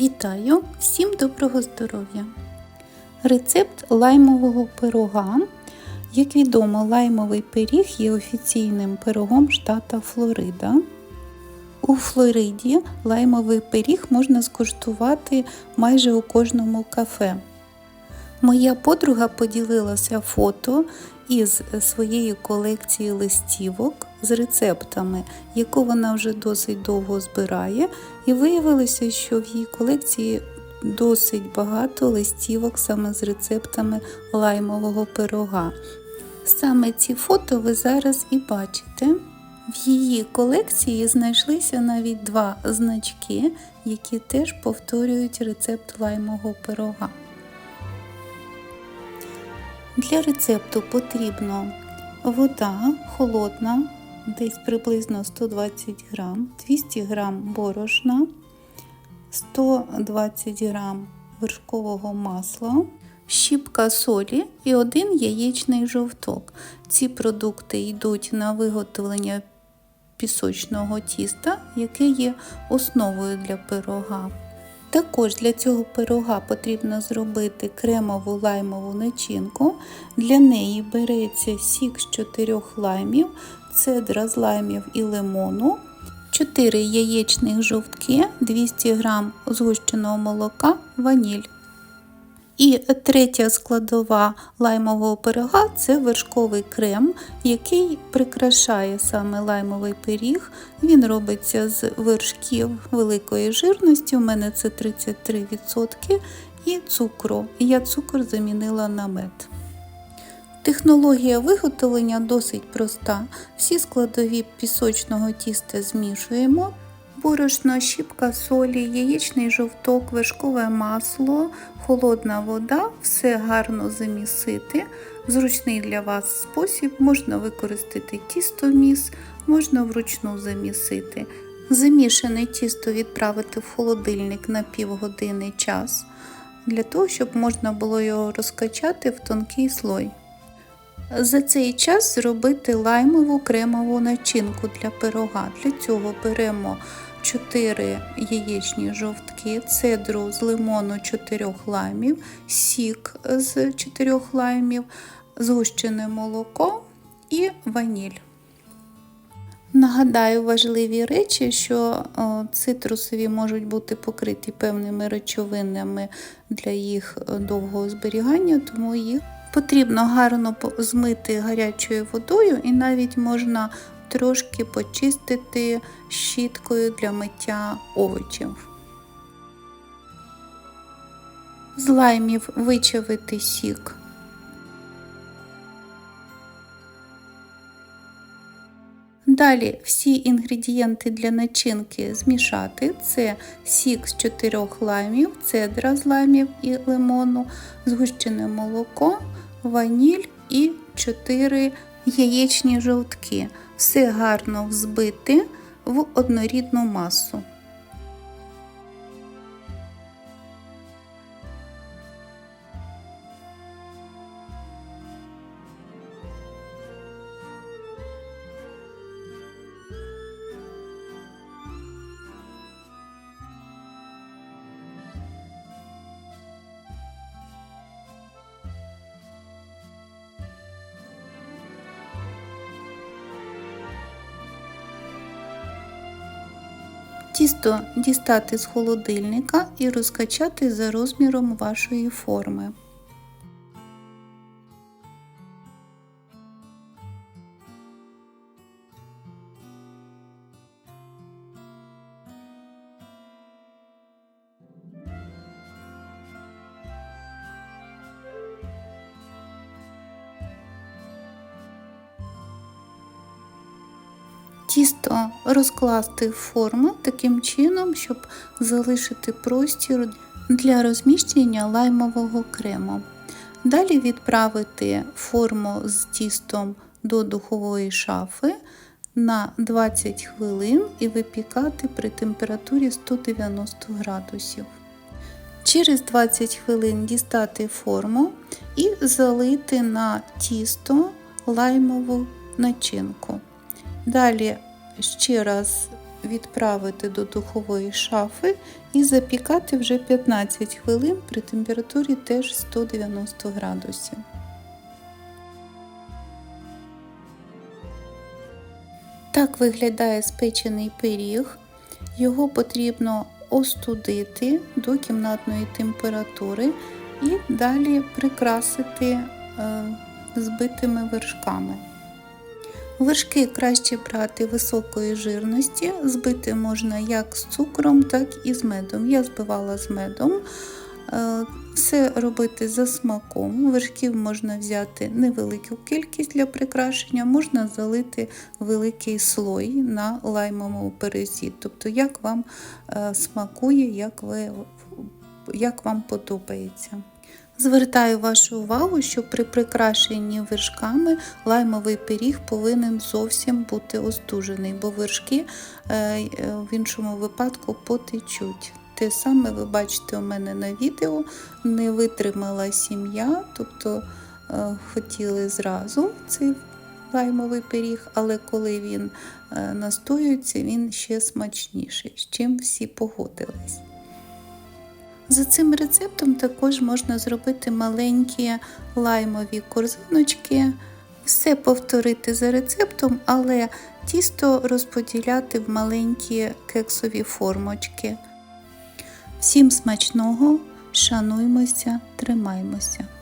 Вітаю! Всім доброго здоров'я! Рецепт лаймового пирога. Як відомо, лаймовий пиріг є офіційним пирогом штата Флорида. У Флориді лаймовий пиріг можна скуштувати майже у кожному кафе. Моя подруга поділилася фото із своєї колекції листівок з рецептами, яку вона вже досить довго збирає, і виявилося, що в її колекції досить багато листівок саме з рецептами лаймового пирога. Саме ці фото ви зараз і бачите. В її колекції знайшлися навіть два значки, які теж повторюють рецепт лаймового пирога. Для рецепту потрібно вода холодна, десь приблизно 120 грам, 200 грам борошна, 120 грам вершкового масла, щіпка солі і один яєчний жовток. Ці продукти йдуть на виготовлення пісочного тіста, яке є основою для пирога. Також для цього пирога потрібно зробити кремову лаймову начинку. Для неї береться сік з 4 лаймів, цедра з лаймів і лимону, 4 яєчних жовтки, 200 г згущеного молока, ваніль. І третя складова лаймового пирога це вершковий крем, який прикрашає саме лаймовий пиріг. Він робиться з вершків великої жирності, у мене це 33%, і цукру. Я цукор замінила на мед. Технологія виготовлення досить проста. Всі складові пісочного тіста змішуємо. Борошно, щіпка солі, яєчний жовток, вершкове масло, холодна вода, все гарно замісити. Зручний для вас спосіб, можна використати тістоміс, можна вручну замісити. Замішане тісто відправити в холодильник на півгодини час, для того, щоб можна було його розкачати в тонкий слой. За цей час зробити лаймову кремову начинку для пирога. Для цього беремо 4 яєчні жовтки, цедру з лимону 4 лаймів, сік з 4 лаймів, згущене молоко і ваніль. Нагадаю важливі речі, що цитрусові можуть бути покриті певними речовинами для їх довгого зберігання, тому їх потрібно гарно змити гарячою водою і навіть можна трошки почистити щіткою для миття овочів. З лаймів вичавити сік. Далі всі інгредієнти для начинки змішати. Це сік з 4 лаймів, цедра з лаймів і лимону, згущене молоко, ваніль і 4 яєчні жовтки. Все гарно взбити в однорідну масу. Тісто дістати з холодильника і розкачати за розміром вашої форми. Тісто розкласти в форму таким чином, щоб залишити простір для розміщення лаймового крему. Далі відправити форму з тістом до духової шафи на 20 хвилин і випікати при температурі 190 градусів. Через 20 хвилин дістати форму і залити на тісто лаймову начинку. Далі ще раз відправити до духової шафи і запікати вже 15 хвилин при температурі теж 190 градусів. Так виглядає спечений пиріг. Його потрібно остудити до кімнатної температури і далі прикрасити е, збитими вершками. Вершки краще брати високої жирності, збити можна як з цукром, так і з медом. Я збивала з медом. Е, Все робити за смаком. Вершків можна взяти невелику кількість для прикрашення, можна залити великий слой на лаймовому перезі. Тобто, як вам е, смакує, як, ви, як вам подобається. Звертаю вашу увагу, що при прикрашенні вершками лаймовий пиріг повинен зовсім бути остужений, бо вершки е, в іншому випадку потечуть. Те саме ви бачите у мене на відео, не витримала сім'я, тобто е, хотіли зразу цей лаймовий пиріг, але коли він е, настоюється, він ще смачніший, з чим всі погодились. За цим рецептом також можна зробити маленькі лаймові корзиночки, все повторити за рецептом, але тісто розподіляти в маленькі кексові формочки. Всім смачного, шануймося, тримаймося!